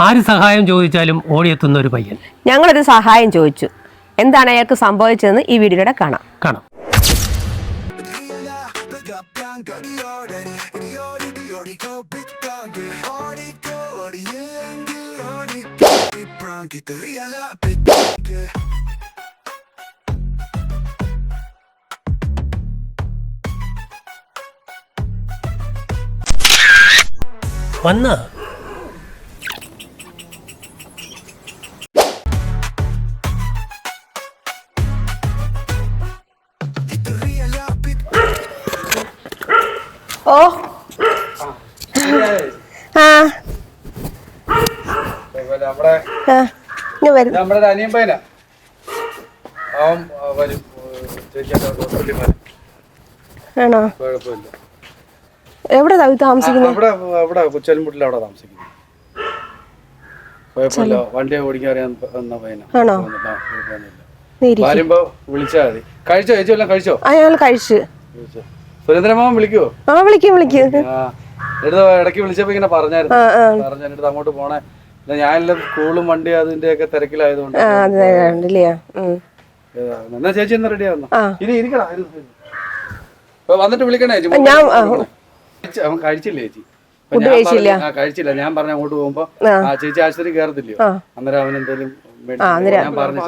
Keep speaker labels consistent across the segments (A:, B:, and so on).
A: ആര് സഹായം ചോദിച്ചാലും ഓടിയെത്തുന്ന ഒരു പയ്യൻ.
B: ഞങ്ങളൊരു സഹായം ചോദിച്ചു. എന്താണ് അയാൾക്ക് സംഭവിച്ചതെന്ന് ഈ വീഡിയോയുടെ കാണാം.
A: കാണാം. വന്ന
B: ഓ. ആ.
C: നമ്മുടെ അനിയൻ പയ്യനാ അവൻ വരും.
B: ആണോ?
C: കുഴപ്പമില്ല.
B: എവിടെ താമസിക്കുന്നത്
C: അവിടെ അവിടെ കൊച്ചലിമുട്ടിൽ അവിടെ താമസിക്കുന്നു. കുഴപ്പമില്ല. വണ്ടി ഓടിക്കാൻ അറിയാൻ വന്ന പയ്യനാ.
B: ആണോ?
C: വരുമ്പോ വിളിച്ചാൽ മതി. കഴിച്ചോ ചേച്ചി വല്ലതും കഴിച്ചോ?
B: ഞങ്ങൾ കഴിച്ചു.
C: കഴിച്ചോ സുരേന്ദ്രമാമൻ വിളിക്കുവോ?
B: ആ വിളിക്കും വിളിക്കും.
C: എടുത്ത് ഇടയ്ക്ക് വിളിച്ചപ്പോ ഇങ്ങനെ പറഞ്ഞായിരുന്നു. പറഞ്ഞു എന്നിട്ട് അങ്ങോട്ട് പോണേ. ഞാനെല്ലാം സ്കൂളും വണ്ടി അതിന്റെ ഒക്കെ തിരക്കിലായതുകൊണ്ട് എന്നാ ചേച്ചി ഒന്ന് റെഡി ആവുന്നു? ഇനി ഇരിക്കടാ വന്നിട്ട് വിളിക്കണേ ചേച്ചി.
B: ഞാൻ.
C: അവൻ കഴിച്ചില്ല ചേച്ചി? ഞാൻ
B: കഴിച്ചില്ല?
C: പറഞ്ഞു, ഞാൻ പറഞ്ഞ അങ്ങോട്ട് പോകുമ്പോ ചേച്ചി ആശുപത്രി കയറത്തില്ലയോ. അന്നേരം അവൻ എന്തേലും ഞാൻ പറഞ്ഞു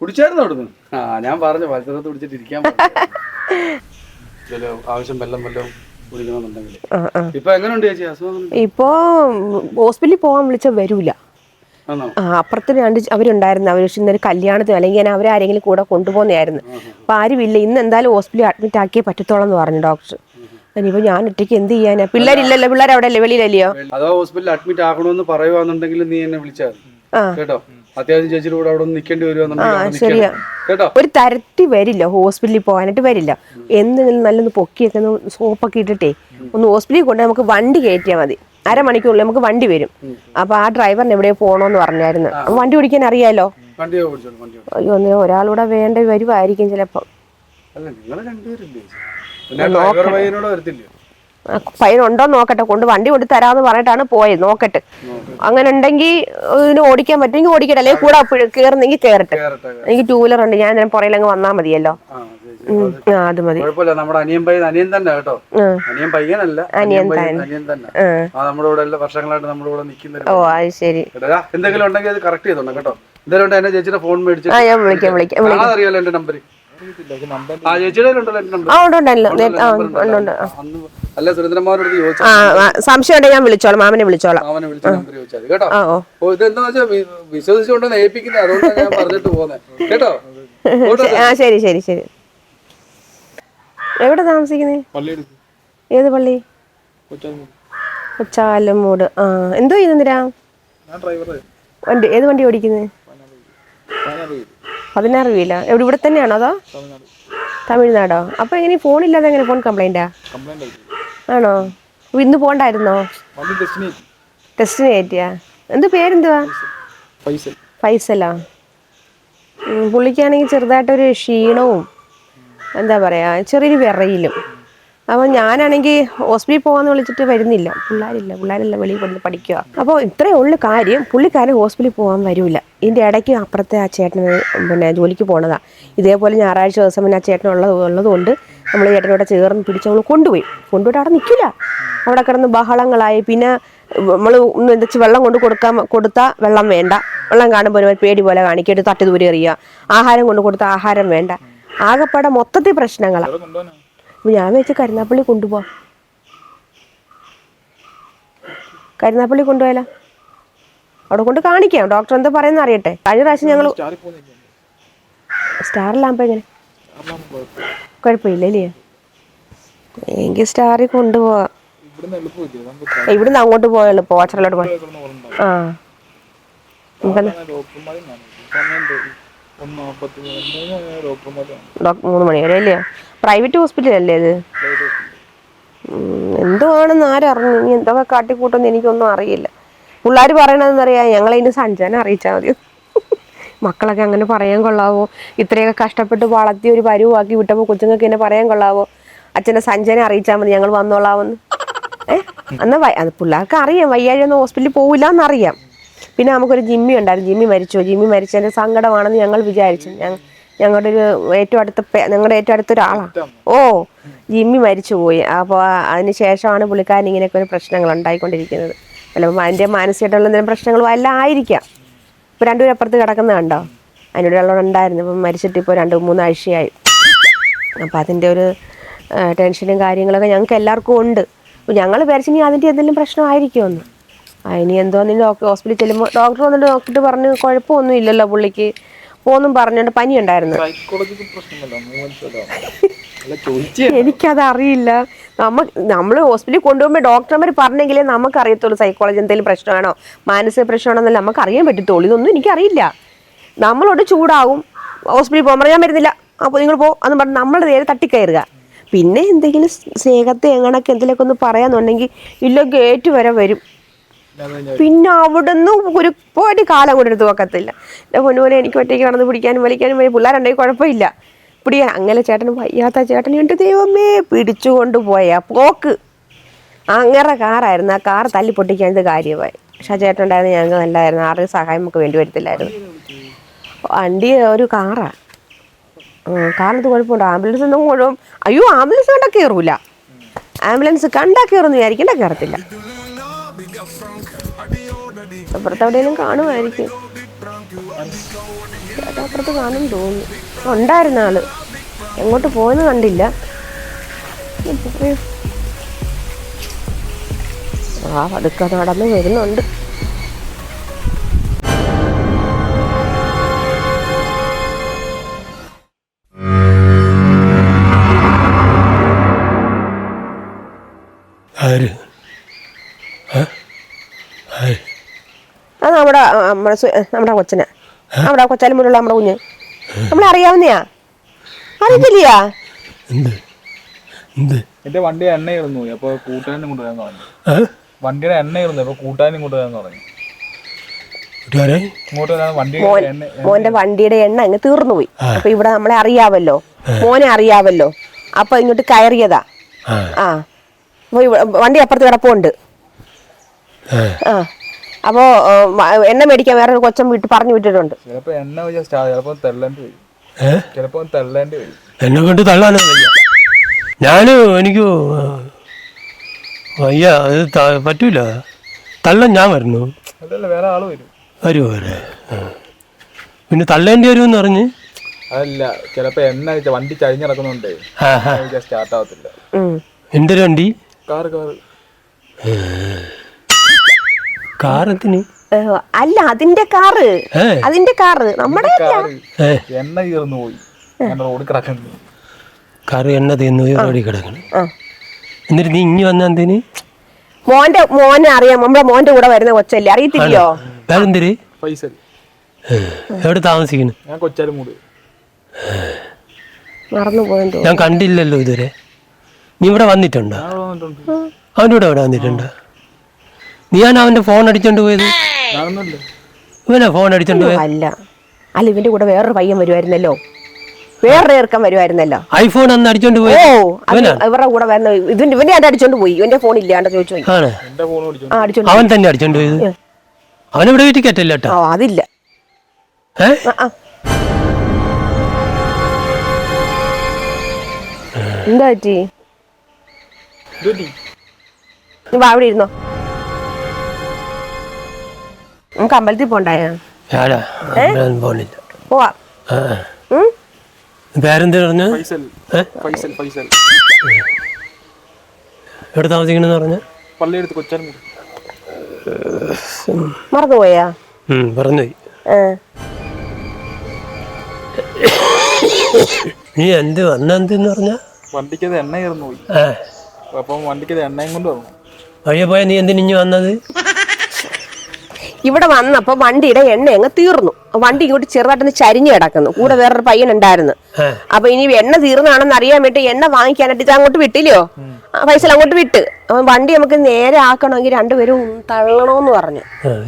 C: കുടിച്ചായിരുന്നു അവിടുന്ന്? ആ ഞാൻ പറഞ്ഞു പാൽച്ചെറുത്ത് കുടിച്ചിട്ട് ഇരിക്കാൻ ആവശ്യം ഇപ്പോ
B: ഹോസ്പിറ്റലിൽ പോകാൻ വിളിച്ച വരൂല. ആ അപ്പുറത്ത് രണ്ട് അവരുണ്ടായിരുന്നു. അവർ ഇന്നൊരു കല്യാണത്തിന് അല്ലെങ്കിൽ ഞാൻ അവരാരെങ്കിലും കൂടെ കൊണ്ടുപോകുന്നതായിരുന്നു. അപ്പൊ ആരുമില്ല ഇന്ന് എന്തായാലും ഹോസ്പിറ്റലിൽ അഡ്മിറ്റ് ആക്കിയേ പറ്റത്തോളം എന്ന് പറഞ്ഞു ഡോക്ടർ ഇനിയിപ്പോ ഞാൻ ഒറ്റയ്ക്ക് എന്ത് ചെയ്യാനാ? പിള്ളേരില്ലല്ലോ. പിള്ളേർ അവിടെ അല്ലേ? വെളിയിലല്ലയോ?
C: ഹോസ്പിറ്റലിൽ അഡ്മിറ്റ് ആക്കണമെന്ന് പറയുവാന്നുണ്ടെങ്കിൽ നീ എന്നെ വിളിച്ചാൽ കേട്ടോ? അത്യാവശ്യം ചേച്ചിയുടെ കൂടെ അവിടെ നിൽക്കേണ്ടി വരുവാന്നുണ്ടെങ്കിൽ
B: ശരിയാ.
C: കേട്ടോ?
B: ഒരു തരത്തി വരില്ല ഹോസ്പിറ്റലിൽ പോകാനായിട്ട് വരില്ല. എന്തെങ്കിലും നല്ലൊന്ന് പൊക്കിയൊക്കെ ഒന്ന് സോപ്പൊക്കെ ഇട്ടിട്ടേ ഒന്ന് ഹോസ്പിറ്റലിൽ കൊണ്ട് നമുക്ക് വണ്ടി കയറ്റിയാൽ മതി. അരമണിക്കൂറിൽ നമുക്ക് വണ്ടി വരും. അപ്പൊ ആ ഡ്രൈവറിന് എവിടെ പോണോന്ന് പറഞ്ഞായിരുന്നു. വണ്ടി ഓടിക്കാൻ അറിയാലോ. അയ്യോ ഒരാളൂടെ വേണ്ട വരുവായിരിക്കും ചിലപ്പോ.
C: നിങ്ങൾ
B: ഉണ്ടോ നോക്കട്ടെ. കൊണ്ട് വണ്ടി കൊണ്ട് തരാമെന്ന് പറഞ്ഞിട്ടാണ് പോയത് നോക്കട്ടെ. അങ്ങനെ ഉണ്ടെങ്കിൽ ഇതിന് ഓടിക്കാൻ പറ്റുമെങ്കിൽ ഓടിക്കട്ടെ. അല്ലെങ്കിൽ കൂടെ കയറുന്നെങ്കിൽ കയറട്ടെ എനിക്ക് ടൂ വീലർ ഉണ്ട്. ഞാൻ ഇതിന് പുറയിലങ്ങ് വന്നാൽ മതിയല്ലോ. അത് മതി.
C: നമ്മുടെ അനിയൻ പയ്യൻ അനിയൻ തന്നെ കേട്ടോ. അനിയൻ പയ്യനല്ല.
B: അനിയൻ
C: അനിയൻ തന്നെ. നമ്മുടെ കൂടെ എല്ലാ വർഷങ്ങളായിട്ട് നമ്മുടെ കൂടെ നിൽക്കുന്ന
B: ഓ അത് ശരി.
C: എന്തെങ്കിലും ഉണ്ടെങ്കിൽ അത് കറക്റ്റ് ചെയ്തോണം കേട്ടോ. എന്തായാലും എന്നെ ചേച്ചിയുടെ ഫോൺ മേടിച്ചു
B: ഞാൻ വിളിക്കാം വിളിക്കാം വിളിക്കാം.
C: അറിയാലോ എന്റെ നമ്പർ ആ ചേച്ചിയുടെ
B: ആ ഉണ്ട് ഉണ്ടല്ലോ നേ- ആ ഉണ്ട് ഉണ്ട് ആ.
C: അല്ല സുരേന്ദ്രന്മാരോട് ചോദിച്ചു.
B: ആ ആ, സംശയം ഉണ്ടെങ്കിൽ ഞാൻ വിളിച്ചോളാം മാമനെ വിളിച്ചോളാം.
C: മാമനെ വിളിച്ച നമ്പർ ചോദിച്ചാൽ കേട്ടോ?
B: ആ ഓ.
C: ഓ ഇതെന്താ വെച്ചാൽ വിശ്വസിച്ചുകൊണ്ടാണ് ഏൽപ്പിക്കുന്നത് അതുകൊണ്ടാണ് ഞാൻ പറഞ്ഞിട്ട് പോകുന്നത് കേട്ടോ.
B: ആ ശരി ശരി ശരി. എവിടെ താമസിക്കുന്നേ? ഏത് പള്ളി? ചാലമൂട് ആ എന്തോ ചെയ്യുന്നിരാ വണ്ടി ഏത് വണ്ടി ഓടിക്കുന്നത് പതിനാറ് വീല? എവിടെ ഇവിടെ തന്നെയാണോ അതോ? തമിഴ്നാടോ. അപ്പൊ എങ്ങനെ ഫോണില്ലാതെ എങ്ങനെ ഫോൺ കംപ്ലൈന്റാ ആണോ? ഇന്ന് പോണ്ടായിരുന്നോ? ടെസ്റ്റിന് കയറ്റിയാ എന്ത് പേരെന്തുവാ? ഫൈസലാ? പുള്ളിക്കാണെങ്കിൽ ചെറുതായിട്ടൊരു ക്ഷീണവും എന്താ പറയാ ചെറിയൊരു വിറയിലും. അപ്പോൾ ഞാനാണെങ്കിൽ ഹോസ്പിറ്റലിൽ പോകാന്ന് വിളിച്ചിട്ട് വരുന്നില്ല. പിള്ളേരില്ല പിള്ളേരില്ല വെളിയിൽ കൊണ്ട് പഠിക്കുക. അപ്പോൾ ഇത്രയേ ഉള്ളു കാര്യം. പുള്ളിക്കാരൻ ഹോസ്പിറ്റലിൽ പോകാൻ വരില്ല ഇതിന്റെ ഇടയ്ക്ക് അപ്പുറത്തെ ആ ചേട്ടന് പിന്നെ ജോലിക്ക് പോണതാ. ഇതേപോലെ ഞായറാഴ്ച ദിവസം പിന്നെ ആ ചേട്ടൻ ഉള്ളത് ഉള്ളതുകൊണ്ട് നമ്മൾ ചേട്ടനോടെ ചേർന്ന് പിടിച്ച് നമ്മൾ കൊണ്ടുപോയി. കൊണ്ടുപോയിട്ട് അവിടെ നിൽക്കില്ല അവിടെ കിടന്ന് ബഹളങ്ങളായി. പിന്നെ നമ്മൾ ഒന്ന് എന്താ വെള്ളം കൊണ്ട് കൊടുക്കാൻ കൊടുത്താൽ വെള്ളം വേണ്ട. വെള്ളം കാണുമ്പോൾ ഒരു പേടി പോലെ കാണിക്കിട്ട് തട്ടി ദൂരെ എറിയുക. ആഹാരം കൊണ്ട് കൊടുത്താൽ ആഹാരം വേണ്ട. ആകെപ്പാടെ മൊത്തത്തിൽ പ്രശ്നങ്ങളാണ് അപ്പൊ ഞാൻ വെച്ച് കരുനാപ്പള്ളി കൊണ്ടുപോവാം. കരുനാപ്പള്ളി കൊണ്ടുപോയാലോ? അവിടെ കൊണ്ട് കാണിക്കാം. ഡോക്ടർ എന്താ പറയുന്ന അറിയട്ടെ. കഴിഞ്ഞ പ്രാവശ്യം ഞങ്ങൾ സ്റ്റാറിലാകുമ്പോ എങ്ങനെ? കുഴപ്പമില്ല എങ്കിൽ സ്റ്റാറിൽ കൊണ്ടുപോവാം. ഇവിടുന്ന് അങ്ങോട്ട് പോയല്ലോ പോച്ചറിലോട്ട് പോയി ആ. നമുക്കെന്നാ മൂന്ന് മണി വരെ അല്ലേ? പ്രൈവറ്റ് ഹോസ്പിറ്റൽ അല്ലേ ഇത് എന്തുവാണെന്ന് ആരറിഞ്ഞു? ഇനി എന്തൊക്കെ കാട്ടിക്കൂട്ടെന്ന് എനിക്കൊന്നും അറിയില്ല. പിള്ളേർ പറയണതെന്നറിയാം ഞങ്ങളതിന് സഞ്ജന അറിയിച്ചാൽ മതി. മക്കളൊക്കെ അങ്ങനെ പറയാൻ കൊള്ളാവോ? ഇത്രയൊക്കെ കഷ്ടപ്പെട്ട് വളർത്തി ഒരു പരുവാക്കി വിട്ടപ്പോൾ കൊച്ചുങ്ങൾക്ക് എന്നെ പറയാൻ കൊള്ളാവോ? അച്ഛനെ സഞ്ജനെ അറിയിച്ചാൽ മതി ഞങ്ങൾ വന്നോളാമെന്ന് ഏ? അന്ന് അത് പിള്ളേർക്ക് അറിയാം വയ്യാഴ്ച ഒന്നും ഹോസ്പിറ്റലിൽ പോവില്ല എന്നറിയാം പിന്നെ നമുക്കൊരു ജിമ്മി ഉണ്ടായിരുന്നു. ജിമ്മി മരിച്ചു. ജിമ്മി മരിച്ചതിന്റെ സങ്കടമാണെന്ന് ഞങ്ങൾ വിചാരിച്ചു. ഞങ്ങ- ഞങ്ങളുടെ ഒരു ഏറ്റവും അടുത്ത ഞങ്ങളുടെ ഏറ്റവും അടുത്ത ഒരാളാണ് ഓ ജിമ്മി മരിച്ചു പോയി അപ്പോൾ അതിന് ശേഷമാണ് പുള്ളിക്കാരൻ ഇങ്ങനെയൊക്കെ ഒരു പ്രശ്നങ്ങൾ ഉണ്ടായിക്കൊണ്ടിരിക്കുന്നത്. ചിലപ്പോൾ അതിന്റെ മാനസികമായിട്ടുള്ള എന്തെങ്കിലും പ്രശ്നങ്ങളും എല്ലാം ആയിരിക്കാം. ഇപ്പോൾ രണ്ടുപേരും അപ്പുറത്ത് കിടക്കുന്നത് കണ്ടോ? അതിനോട് വെള്ളം ഉണ്ടായിരുന്നു. ഇപ്പം മരിച്ചിട്ട് ഇപ്പോൾ രണ്ട് മൂന്നാഴ്ചയായി. അപ്പോൾ അതിന്റെ ഒരു ടെൻഷനും കാര്യങ്ങളൊക്കെ ഞങ്ങൾക്ക് എല്ലാവർക്കും ഉണ്ട്. ഞങ്ങൾ വിചാരിച്ചെങ്കിൽ അതിന്റെ എന്തെങ്കിലും പ്രശ്നമായിരിക്കുമെന്ന്. ആ ഇനി എന്തോന്ന് ഡോക്ടർ ഹോസ്പിറ്റലിൽ ചെല്ലുമ്പോൾ ഡോക്ടർ വന്നിട്ട് നോക്കിയിട്ട് പറഞ്ഞു കുഴപ്പമൊന്നും ഇല്ലല്ലോ പുള്ളിക്ക്. പോന്നും പറഞ്ഞോണ്ട് പനി ഉണ്ടായിരുന്നു എനിക്കത് അറിയില്ല നമ്മ നമ്മൾ ഹോസ്പിറ്റലിൽ കൊണ്ടുപോകുമ്പോൾ ഡോക്ടർമാർ പറഞ്ഞെങ്കിലേ നമുക്ക് അറിയത്തുള്ളൂ സൈക്കോളജി എന്തെങ്കിലും പ്രശ്നമാണോ മാനസിക പ്രശ്നമാണോ എന്നല്ല നമുക്ക് അറിയാൻ പറ്റത്തുള്ളൂ. ഇതൊന്നും എനിക്കറിയില്ല. നമ്മളോട് ചൂടാവും. ഹോസ്പിറ്റലിൽ പോകാൻ പറയാൻ വരുന്നില്ല. അപ്പോൾ നിങ്ങൾ പോ. എന്ന് പറഞ്ഞ് നമ്മുടെ നേരെ തട്ടിക്കയറുക. പിന്നെ എന്തെങ്കിലും സ്നേഹത്തെ എങ്ങനെയൊക്കെ എന്തെങ്കിലുമൊക്കെ ഒന്ന് പറയാന്നുണ്ടെങ്കിൽ ഇല്ല ഗേറ്റ് വരെ വരും. പിന്നെ അവിടുന്ന് ഒരു പോയിട്ട് കാലം കൊണ്ട് എടുത്ത് വെക്കത്തില്ല. എന്റെ പൊന്നുപോലെ എനിക്ക് ഒറ്റയ്ക്ക് കടന്ന് പിടിക്കാനും വലിക്കാനും വലിയ പിള്ളേരുണ്ടെങ്കിൽ കുഴപ്പമില്ല. പിടിക്കാൻ അങ്ങനെ ചേട്ടന് വയ്യാത്ത ചേട്ടൻ ഉണ്ട് ദൈവമേ. പിടിച്ചുകൊണ്ട് പോയ പോക്ക്. അങ്ങനെ കാറായിരുന്നു. ആ കാർ തല്ലി പൊട്ടിക്കാൻ ഇത് കാര്യമായി. പക്ഷെ ആ ചേട്ടൻ ഉണ്ടായിരുന്നു ഞങ്ങൾക്ക് നല്ലതായിരുന്നു. ആരുടെ സഹായം നമുക്ക് വേണ്ടി വരത്തില്ലായിരുന്നു. വണ്ടി ഒരു കാറാ. കാറിന് കുഴപ്പമുണ്ട്. ആംബുലൻസ് ഒന്നും കുഴപ്പം അയ്യോ ആംബുലൻസ് കണ്ടാ കയറൂല ആംബുലൻസ് കണ്ടാ കയറുന്നു വിചാരിക്കണ്ട കയറത്തില്ല അപ്പുറത്ത് എവിടെയെങ്കിലും കാണുമായിരിക്കും. അപ്പുറത്ത് കാണും തോന്നുന്നു. ഉണ്ടായിരുന്ന ആൾ. എങ്ങോട്ട് പോയെന്ന് കണ്ടില്ല? ആ പതുക്കെ നടന്ന് വരുന്നുണ്ട്.
A: ആര് ഏ? ആര്
B: അത് നമ്മുടെ നമ്മുടെ നമ്മുടെ കൊച്ചനെ. നമ്മുടെ കൊച്ചാലും മുന്നുള്ള നമ്മുടെ കുഞ്ഞ്. നമ്മളെ അറിയാവുന്നയാ അറിയത്തില്ലയാ
C: എന്റെ വണ്ടി എണ്ണ ഇരുന്നു അപ്പൊ കൂട്ടുകാരനും കൊണ്ടുവരാൻ പറഞ്ഞു? വണ്ടിയുടെ എണ്ണ ഇരുന്നു അപ്പൊ കൂട്ടാനും കൊണ്ടുവരാൻ പറഞ്ഞു.
B: മോന്റെ വണ്ടിയുടെ എണ്ണ അങ്ങ് തീർന്നു പോയി. അപ്പൊ ഇവിടെ നമ്മളെ അറിയാവല്ലോ. മോനെ അറിയാവല്ലോ. അപ്പൊ ഇങ്ങോട്ട് കയറിയതാ.
A: ആ.
B: ആ. അപ്പൊ വണ്ടി അപ്പുറത്ത് കിടപ്പുണ്ട്. ആ. അപ്പോ എണ്ണ മേടിക്കാൻ വേറൊരു ഒരു കൊച്ചൻ വീട്ടിൽ പറഞ്ഞു വിട്ടിട്ടുണ്ട്.
C: ചിലപ്പോ എണ്ണ വെച്ചാൽ സ്റ്റാ ചിലപ്പോ തെള്ളേണ്ടി വരും.
A: ഏ?
C: ചിലപ്പോ തെള്ളേണ്ടി വരും.
A: എന്നെ കൊണ്ട് തള്ളാനും വയ്യ. ഞാൻ എനിക്ക് വയ്യ. അത് പറ്റൂല. തള്ളൻ ഞാൻ
C: വരുന്നു. വേറെ ആൾ വരും.
A: വരുമോ വരെ പിന്നെ തള്ളേണ്ടി വരുമെന്ന് പറഞ്ഞ്?
C: അതല്ല ചിലപ്പോ എണ്ണ വണ്ടി
A: ചരിഞ്ഞിറക്കുന്നുണ്ട്
C: സ്റ്റാർട്ട് ആവത്തില്ല.
A: എന്തൊരു വണ്ടി?
C: Car car.
A: കാറത്തിന്
B: അല്ല അതിന്റെ കാറ്. അതിന്റെ കാറ്. നമ്മുടെ
C: എണ്ണ തീർന്നു പോയി. ഞാൻ റോഡിൽ കിടക്കുന്നു.
A: കാറ് എണ്ണ തിന്നു റോഡിൽ കിടക്കണം. എന്നിട്ട് നീ ഇനി വന്ന എന്തിന്?
B: മോന്റെ മോനെ അറിയാം. നമ്മുടെ മോന്റെ കൂടെ വരുന്ന കൊച്ചല്ലേ. അറിയത്തില്ലയോ?
A: വേറെന്തിര് എവിടെ താമസിക്കുന്നു?
C: ഞാൻ കൊച്ചാലും മൂട്.
B: മറന്നു പോയെന്ന്
A: ഞാൻ കണ്ടില്ലല്ലോ ഇതുവരെ. നീ ഇവിടെ വന്നിട്ടുണ്ട്? അവന്റെ കൂടെ ഇവിടെ വന്നിട്ടുണ്ടോ? നീയാണ് അവന്റെ ഫോൺ അടിച്ചോണ്ട് പോയത്? ഇവനാ ഫോൺ അടിച്ചോണ്ട് പോയത്?
B: അല്ല. അല്ല ഇവന്റെ കൂടെ വേറൊരു പയ്യൻ വരുമായിരുന്നല്ലോ വേറെ ഇറക്കം വരുമായിരുന്നല്ലോ
A: ഐഫോൺ അന്ന് അടിച്ചോണ്ട്
B: ഓ
A: പോയത്
B: അത് ഇവരുടെ കൂടെ വരുന്ന ഇതിന്റെ ഇവന്റെ അത് അടിച്ചോണ്ട് പോയി. ഇവന്റെ ഫോൺ ഇല്ലാണ്ട് ചോദിച്ചു പോയി.
A: അവൻ തന്നെ അടിച്ചോണ്ട് പോയത്? അവനിവിടെ വീട്ടിൽ കേട്ടില്ല കേട്ടോ?
B: ആ അതില്ല. എന്താ പറ്റി? വാ അവിടെ ഇരുന്നോ. നമുക്ക് അമ്പലത്തിൽ പോണ്ടായ?
A: പോണില്ല.
B: പോവാ.
A: പേരെന്താ? പറഞ്ഞു? എവിടെ താമസിക്കണെന്ന് പറഞ്ഞു?
C: പള്ളിയെടുത്ത്
B: മറന്നുപോയാ?
A: പറഞ്ഞു
B: ഏ.
A: നീ എന്ത് വന്ന എന്തെന്ന് പറഞ്ഞ?
C: വണ്ടിക്കത് എണ്ണ കയറുന്നു പോയി. അപ്പം വണ്ടിക്കത് എണ്ണയും കൊണ്ട് വന്നു.
A: വഴിയെ പോയാ നീ എന്തിനു ഇഞ്ഞു വന്നത്?
B: ഇവിടെ വന്നപ്പോ വണ്ടിയുടെ എണ്ണ അങ്ങ് തീർന്നു. വണ്ടി ഇങ്ങോട്ട് ചെറുതായിട്ടൊന്ന് ചരിഞ്ഞു കിടക്കുന്നു. കൂടെ വേറൊരു പയ്യൻ ഉണ്ടായിരുന്നു. അപ്പൊ ഇനി എണ്ണ തീർന്നാണെന്ന് അറിയാൻ വേണ്ടി എണ്ണ വാങ്ങിക്കാനായിട്ട് ഇത് അങ്ങോട്ട് വിട്ടില്ലയോ? പൈസ അങ്ങോട്ട് വിട്ട്. അപ്പൊ വണ്ടി നമുക്ക് നേരെ ആക്കണമെങ്കിൽ രണ്ടുപേരും തള്ളണോന്ന് പറഞ്ഞു.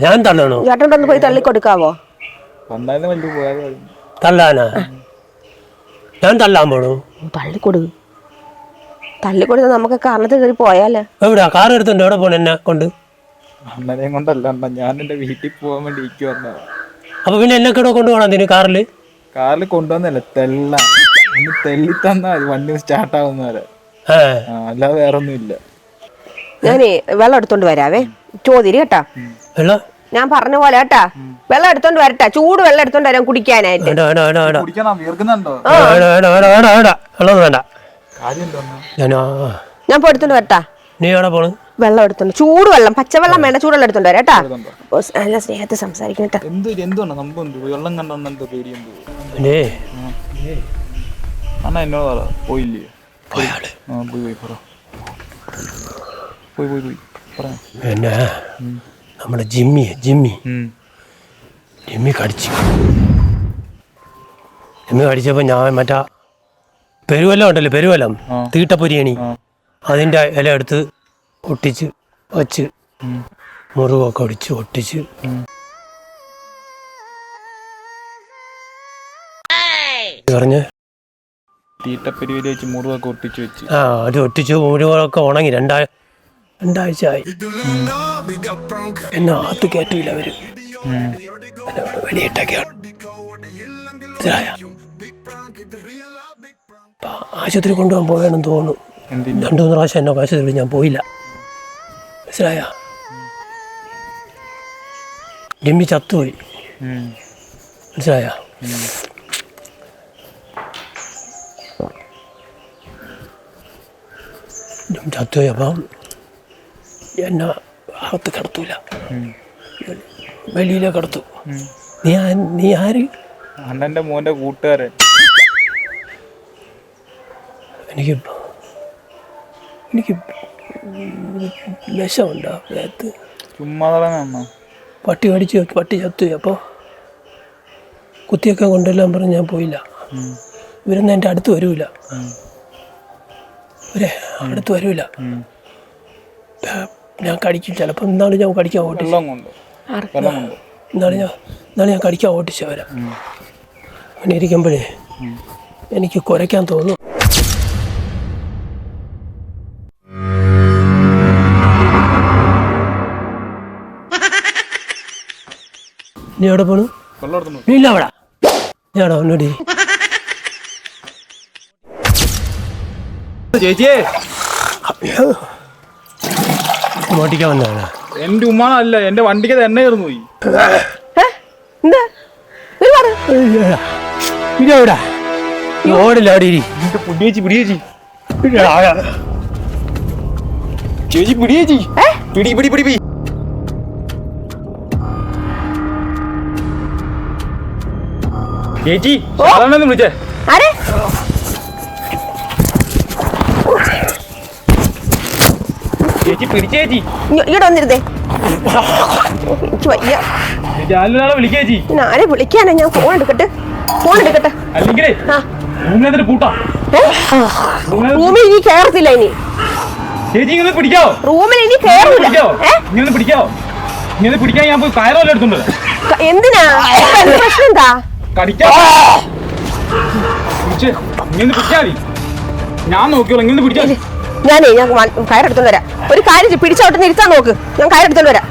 A: ഞാൻ തള്ളണോ?
B: ചേട്ടൻ ഒന്ന് പോയി തള്ളിക്കൊടുക്കാവോ.
A: തള്ളാനാ? ഞാൻ തള്ളാൻ പോണു.
B: തള്ളിക്കൊടു. തല്ലിക്കൊടുത്ത് നമുക്ക് കാരണത്തിൽ കയറി പോയാലേ?
A: എവിടെ? കാർ എടുത്തുണ്ട് എവിടെ പോണെന്നെ കൊണ്ട്?
D: അണ്ണനെയും കൊണ്ടല്ല അണ്ണ. ഞാൻ എന്റെ വീട്ടിൽ പോകാൻ വേണ്ടി ഇരിക്കു വന്നതാ
A: അപ്പൊ പിന്നെ എന്നെ കൂടെ കൊണ്ടുപോകണം അതിന് കാറിൽ
D: കാറിൽ കൊണ്ടുവന്നല്ല തെല്ല ഒന്ന് തെള്ളി തന്നാ വണ്ടി സ്റ്റാർട്ട് ആവുന്ന വരെ. അല്ലാതെ വേറെ ഒന്നും ഇല്ല.
B: ഞാനേ വെള്ളം എടുത്തോണ്ട് വരാവേ. ചോദിരി കേട്ടാ?
A: വെള്ളം?
B: ഞാൻ പറഞ്ഞ പോലെ കേട്ടാ? വെള്ളം എടുത്തോണ്ട് വരട്ടെ. ചൂട് വെള്ളം എടുത്തോണ്ട് വരാൻ കുടിക്കാനായിട്ട്.
A: ഞാൻ
B: പോയി എടുത്തോണ്ട് വരട്ടാ.
A: നീ എവിടെ പോണ്?
B: വെള്ളം എടുത്തുണ്ട്. ചൂട് വെള്ളം പച്ചവെള്ളം വേണ്ട ചൂടുവെള്ളം എടുത്തുണ്ട് കേട്ടാ നല്ല സ്നേഹത്തെ
D: എന്തോ
A: പിന്നെ നമ്മുടെ ജിമ്മി ജിമ്മി. ജിമ്മി കടിച്ചു. ജിമ്മി കടിച്ചപ്പോൾ ഞാൻ മറ്റാ പെരുവല്ലം ഉണ്ടല്ലോ പെരുവല്ലം. തീട്ടപ്പൊരിയണി
D: അതിന്റെ
A: അതിന്റെ ഇല എടുത്ത് ഒട്ടിച്ച് വച്ച് മുറിവൊക്കെ ഒടിച്ച് ഒട്ടിച്ച്. പറഞ്ഞ്
D: തീട്ടപ്പെരുവിൽ വെച്ച് മുറിവൊക്കെ ഒട്ടിച്ച് വെച്ച്.
A: ആ അത് ഒട്ടിച്ച് മുറിവൊക്കെ ഉണങ്ങി. രണ്ടാ രണ്ടാഴ്ച ആയി എന്നെ അകത്ത് കയറ്റിയില്ല അവർ വെടിയിട്ടൊക്കെയാണ് ആശുപത്രി കൊണ്ടുപോകാൻ പോയാണെന്ന് തോന്നുന്നു. രണ്ടു മൂന്ന് പ്രാവശ്യം എന്നെ ആശുപത്രി ഞാൻ പോയില്ല. മനസ്സിലായ? ഡിമ്മി ചത്തുപോയി. മനസ്സിലായ? ചത്തുപോയി അപ്പം എന്നെ അകത്ത് കിടത്തൂല. വെളിയിലെ കിടത്തു. നീ നീ ആര്?
D: അണ്ണന്റെ മോന്റെ കൂട്ടുകാരൻ.
A: എനിക്ക് എനിക്ക് വിഷമുണ്ടോ ദേഹത്ത്
D: ചുമ്മാ അണ്ണ
A: പട്ടി കടിച്ച് പട്ടി ചത്തുപോയി അപ്പോൾ കുത്തിയൊക്കെ കൊണ്ടെല്ലാം പറഞ്ഞ് ഞാൻ പോയില്ല. ഇവരൊന്നും എന്റെ അടുത്ത് വരൂല. ഒരേ അടുത്ത് വരൂല. ഞാൻ കടിക്കും ചിലപ്പോൾ ഇന്നാൾ ഞാൻ കടിക്കാൻ ഓട്ടിച്ചു. ഇന്നാൾ ഞാൻ ഇന്നാൾ ഞാൻ കടിക്കാൻ ഓട്ടിച്ചവരാ അങ്ങനെ ഇരിക്കുമ്പോഴേ എനിക്ക് കുരയ്ക്കാൻ തോന്നും നീ എവിടെ പോണു? നീ ഇല്ല അവിടെ. നീ അവിടെ ഒന്നോടി
D: ചേച്ചിയെ.
A: മോട്ടിക്കാൻ വന്നതാണ്
D: എന്റെ ഉമ്മാണല്ല എന്റെ വണ്ടിക്ക് തന്നെ കയറുന്നു പോയി.
A: ഇതെവിടെ ഓടില്ല അവിടെ ഇരി.
D: പിടിയേച്ചി പിടിയേച്ചി. ചേച്ചി പിടിയേച്ചി പിടി പിടി പിടി ചേച്ചി സാധാരണ വിളിച്ചേ.
B: ആരെ?
D: ചേച്ചി പിടിച്ചേച്ചി
B: എനിക്ക് വയ്യ.
D: വിളിക്കേച്ചി
B: ഞാൻ ആരെ വിളിക്കാനാ? ഞാൻ ഫോൺ എടുക്കട്ടെ? ഫോൺ എടുക്കട്ടെ?
D: അല്ലെങ്കിലേ
B: റൂമിൽ ഇനി കയറത്തില്ല ഇനി.
D: ചേച്ചി ഇങ്ങനെ പിടിക്കാവോ?
B: റൂമിൽ ഇനി കയറൂല
D: പിടിക്കാവോ?
B: ഏ?
D: ഇങ്ങനെ പിടിക്കാവോ? ഇങ്ങനെ പിടിക്കാൻ ഞാൻ പോയി എടുത്തോണ്ട്.
B: എന്തിനാ? പ്രശ്നം എന്താ?
D: ഇങ്ങനെ പിടിച്ചാ മതി. ഞാൻ നോക്കിയോളാം ഇങ്ങനെ പിടിച്ചാ മതി.
B: ഞാനേ ഞാൻ കയറെടുത്തോണ്ട് വരാം. ഒരു കാര്യം പിടിച്ചോട്ട് നിർത്താൻ നോക്ക്. ഞാൻ കയറെടുത്തോണ്ട് വരാം.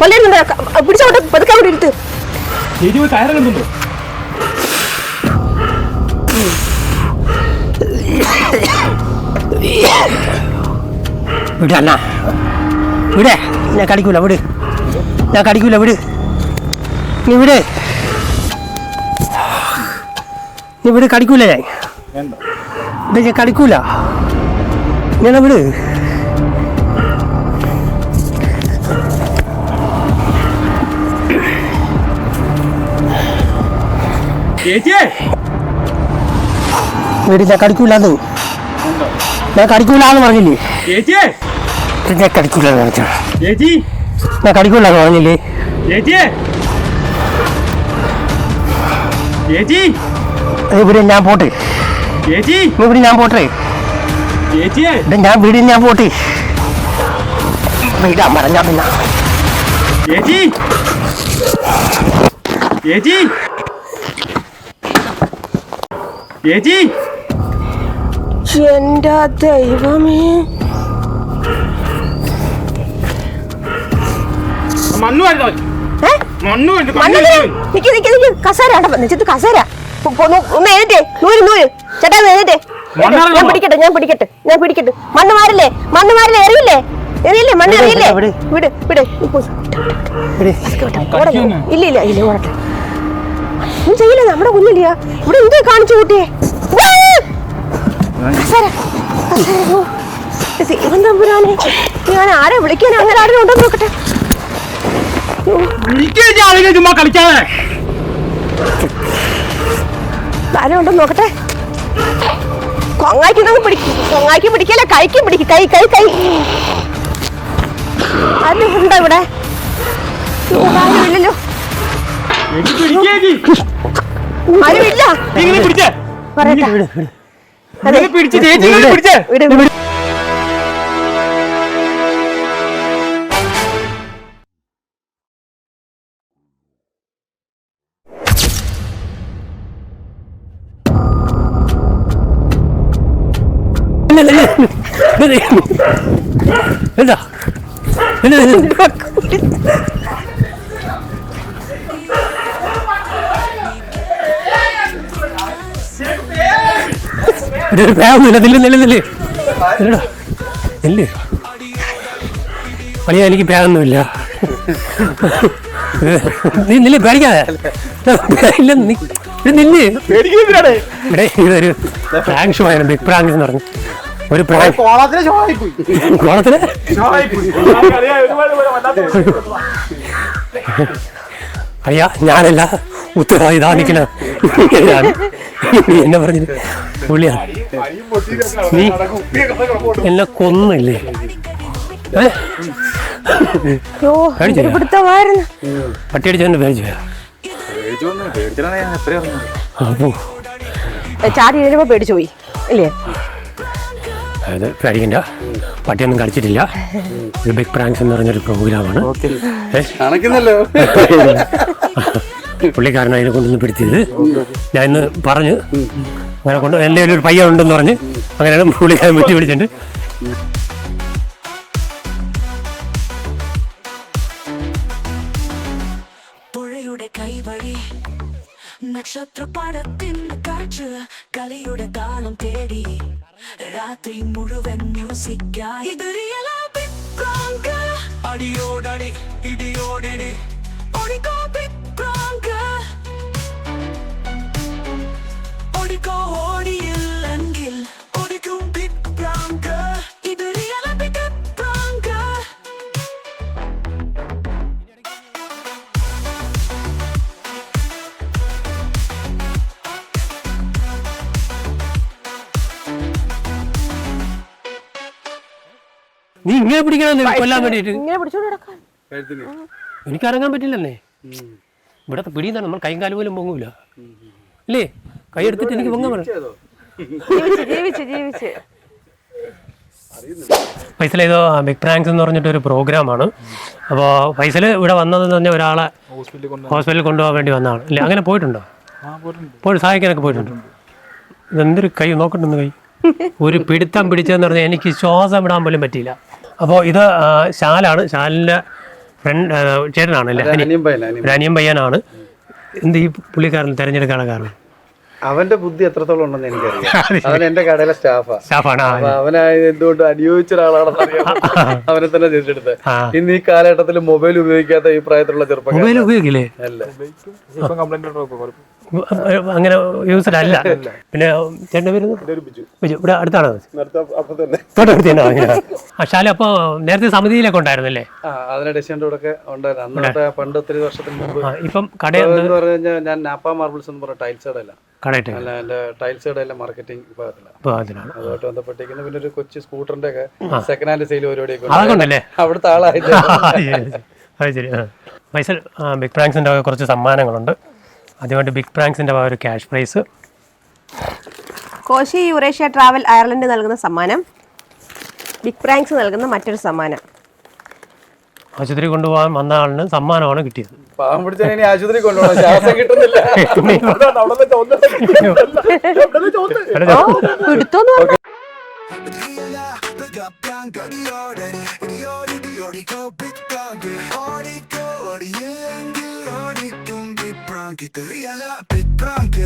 B: വല്ലിരുന്നുണ്ട് പിടിച്ചോട്ടെ പതുക്കെ അവിടെ ഇരുത്ത്.
A: വിട് അണ്ണ. വിടേ. ഞാൻ കടിക്കൂല വിട്. ഞാൻ കടിക്കൂല വിട്. നീ വിട്. നീ വിട് കടിക്കൂല ഞാൻ ഇത് ഞാൻ കടിക്കൂല ഞാൻ
D: അവിടെ.
A: വീട് ഞാൻ കടിക്കൂലെന്ന് ഞാൻ കടിക്കൂലെന്ന് പറഞ്ഞില്ലേ? ഞാൻ കടിക്കൂലെന്ന് പറഞ്ഞു ഞാൻ കടിക്കൂലെന്ന് പറഞ്ഞില്ലേ?
D: ചേച്ചി.
A: ഇവിടെ ഞാൻ പോട്ടെ.
D: ചേച്ചി.
A: ഇവിടെ ഞാൻ പോട്ടെ.
D: ചേച്ചിയെ.
A: ഞാൻ വീട് ഞാൻ പോട്ടെ. വീടാ മറഞ്ഞാ പിന്നെ
D: ചേച്ചി. ചേച്ചി. ചേച്ചി.
B: എന്റെ ദൈവമേ.
E: മണ്ണു മണ്ണു
B: ഏ?
E: മണ്ണ്
B: നിക്ക് നിക്ക് നിക്ക്. കസേര കസേര. ഒന്ന് എഴുതേ നൂൽ നൂൽ. ചേട്ടാ
E: മണ്ണ്
B: ഞാൻ പിടിക്കട്ടെ ഞാൻ പിടിക്കട്ടെ ഞാൻ പിടിക്കട്ടെ. മണ്ണ് മാറില്ലേ? മണ്ണ് മാറില്ലേ? എറിയില്ലേ? എറിയില്ലേ? മണ്ണ് എറിയില്ലേ? വിട് വിട്? ഇല്ല ഇല്ല ഇല്ല ഓടട്ടെ. ഒന്നും ചെയ്യില്ല നമ്മുടെ കുഞ്ഞില്ല ഇവിടെ എന്തോ കാണിച്ചു കൂട്ടിയേ? ഇവൻ തമ്പുരാനെ. ഞാൻ ആരെ വിളിക്കാൻ അങ്ങനെ ആരും ഉണ്ടോ നോക്കട്ടെ.
E: ചുമ്മാ കളിക്കാതെ
B: ആരും ഉണ്ടോ നോക്കട്ടെ? കൊങ്ങാക്കി നമുക്ക് പിടിക്കും കൊങ്ങാക്കി പിടിക്കല്ല? കൈക്ക് പിടിക്കും കൈ കൈ കൈ. ആരും ഉണ്ടോ ഇവിടെ ആരുമില്ലല്ലോ. ആരുമില്ല. പറയട്ടെ.
E: പിടിച്ച് ചേച്ചി പിടിച്ചേ.
A: നില്ലടാ. നില്ല്. പണിയാ എനിക്ക് ഭയമൊന്നുമില്ല നീ നില്ല് പേടിക്കാതെ. ഇല്ല നില്ല്. ഇതൊരു പ്രാങ്ക് ബിഗ് പ്രാങ്ക് എന്ന് പറഞ്ഞു. ഒരു
E: കോളത്തിന്
A: അറിയാ ഞാനല്ല ഉത്തരവാദി ഇതാ നിൽക്കണ ഞാൻ നീ എന്നെ പറഞ്ഞത് പുള്ളിയാണ് നീ എന്നെ കൊന്നില്ലേ?
B: പട്ടി
A: പട്ടിയടിച്ചതിന്റെ പേര്
B: ചാടി പേടിച്ചു പോയി ഇല്ലേ?
A: അതായത് പേടിക്കണ്ട പട്ടിയൊന്നും കളിച്ചിട്ടില്ല ഒരു ബിഗ് പ്രാങ്ക്സ് എന്ന് പറഞ്ഞൊരു പ്രോഗ്രാമാണ് പുള്ളിക്കാരൻ അതിനെ കൊണ്ടൊന്ന് പിടിച്ചത്. ഞാൻ ഇന്ന് പറഞ്ഞു അങ്ങനെ കൊണ്ട് എന്റെ ഒരു പയ്യൻ ഉണ്ടെന്ന് പറഞ്ഞ് അങ്ങനെയാണ് പുള്ളിക്കാരൻ വെട്ടി പിടിച്ചിട്ടുണ്ട്
F: പുഴയുടെ കൈവഴി നക്ഷത്രപ്പാടത്തിന്റെ കാഴ്ച കളിയുടെ താളം തേടി. രാത്രി മുഴുവൻ മ്യൂസിക്കായി. അടിയോടടി ഇടിയോടിടി. ഓടിക്കോ ഓടിയില്ലെങ്കിൽ
A: ഇങ്ങനെ പിടിക്കണം കൊല്ലാൻ വേണ്ടിട്ട്
B: ഇങ്ങനെ പിടിച്ചോണ്ട്
A: എനിക്ക് ഇറങ്ങാൻ പറ്റില്ലെന്നേ. ഇവിടത്തെ പിടിയുന്ന നമ്മൾ കൈയും കാലും പോലും പൊങ്ങൂല. അല്ലേ കൈ എടുത്തിട്ട് എനിക്ക് പൊങ്ങാൻ ഫൈസൽ ഏതോ ബിഗ് പ്രാങ്ക്സ് എന്ന് പറഞ്ഞിട്ട് ഒരു പ്രോഗ്രാമാണ്. അപ്പോൾ ഫൈസൽ ഇവിടെ വന്നതെന്ന് പറഞ്ഞാൽ ഒരാളെ
D: ഹോസ്പിറ്റലിൽ കൊണ്ട്
A: ഹോസ്പിറ്റലിൽ കൊണ്ടുപോകാൻ വേണ്ടി വന്നതാണ്. അല്ലേ അങ്ങനെ പോയിട്ടുണ്ടോ?
D: ആ പോയിട്ടുണ്ട്.
A: പോയി സഹായിക്കാനൊക്കെ പോയിട്ടുണ്ട്. ഇതെന്തൊരു കൈ? നോക്കണ്ടെന്ന് കൈ. ഒരു പിടുത്തം പിടിച്ചതെന്ന് പറഞ്ഞാൽ എനിക്ക് ശ്വാസം വിടാൻ പോലും പറ്റിയില്ല. അപ്പോൾ ഇത് ശാലാണ്. ശാലിന്റെ ഫ്രണ്ട് ചേട്ടനാണ് അല്ലേ അനിയം പയ്യനാണ്. എന്ത് ഈ പുള്ളിക്കാരൻ തിരഞ്ഞെടുക്കാനുള്ള കാരണം?
C: അവന്റെ ബുദ്ധി എത്രത്തോളം ഉണ്ടെന്ന് എനിക്കറിയാം. അവൻ എന്റെ കടയിലെ സ്റ്റാഫാ.
A: സ്റ്റാഫാണ് അവനായ
C: അപ്പൊ അവനായത് എന്തുകൊണ്ട് അനുയോജിച്ച ഒരാളാണെന്ന് അറിയാം അവനെ തന്നെ തിരിച്ചെടുത്ത്. ഇന്ന് ഈ കാലഘട്ടത്തിൽ മൊബൈൽ ഉപയോഗിക്കാത്ത ഈ പ്രായത്തിലുള്ള ചെറുപ്പം
A: മൊബൈൽ ഉപയോഗിക്കില്ലേ?
C: അല്ല?
D: ഇപ്പം കംപ്ലൈന്റ് കുഴപ്പം
A: അങ്ങനെ യൂസർ അല്ല പിന്നെ ചേട്ടന്റെ പേര് ബിജു. ഇവിടെ അടുത്താണ്?
C: അപ്പൊ
A: തൊട്ടടുത്ത് തന്നെ. ആ ശാല അപ്പോൾ നേരത്തെ സമിതിയിലൊക്കെ ഉണ്ടായിരുന്നല്ലേ
C: പണ്ട് ഒത്തിരി വർഷത്തിന് മുമ്പ്.
A: ഇപ്പം കട
C: ഞാൻ നാപ്പ മാർബിൾസ് എന്ന് പറഞ്ഞ ടൈൽസ് കടയിലെ. മാർക്കറ്റിംഗ് വിഭാഗത്തിലാണ്. അതുമായിട്ട് ബന്ധപ്പെട്ടിരിക്കുന്ന പിന്നെ ഒരു കൊച്ചു സ്കൂട്ടറിന്റെ ഒക്കെ സെക്കൻഡ് ഹാൻഡ് സെയിൽ പരിപാടിയൊക്കെ അവിടുത്തെ ആളായിട്ട്
A: അത് ശരി ബിഗ് കുറച്ച് സമ്മാനങ്ങളുണ്ട്. ആദ്യമായിട്ട് ബിഗ് പ്രാങ്ക്സിന്റെ ഒരു cash prize
B: Koshy Eurasia travel Ireland നൽകുന്ന സമ്മാനം ബിഗ് പ്രാങ്ക്സ് നൽകുന്ന മറ്റൊരു സമ്മാനം
A: ആശുപത്രി കൊണ്ടുപോകാൻ വന്ന ആളിന് സമ്മാനമാണ് കിട്ടിയത്
C: പാവം പിടിച്ചാൽ ഇനി ആശുപത്രി കൊണ്ടുപോകണം ശ്വാസം കിട്ടുന്നില്ല ഓടിക്കോ ഓടിക്കും പിപ്രാങ്ക് ഇത് റിയല പിപ്രാങ്ക്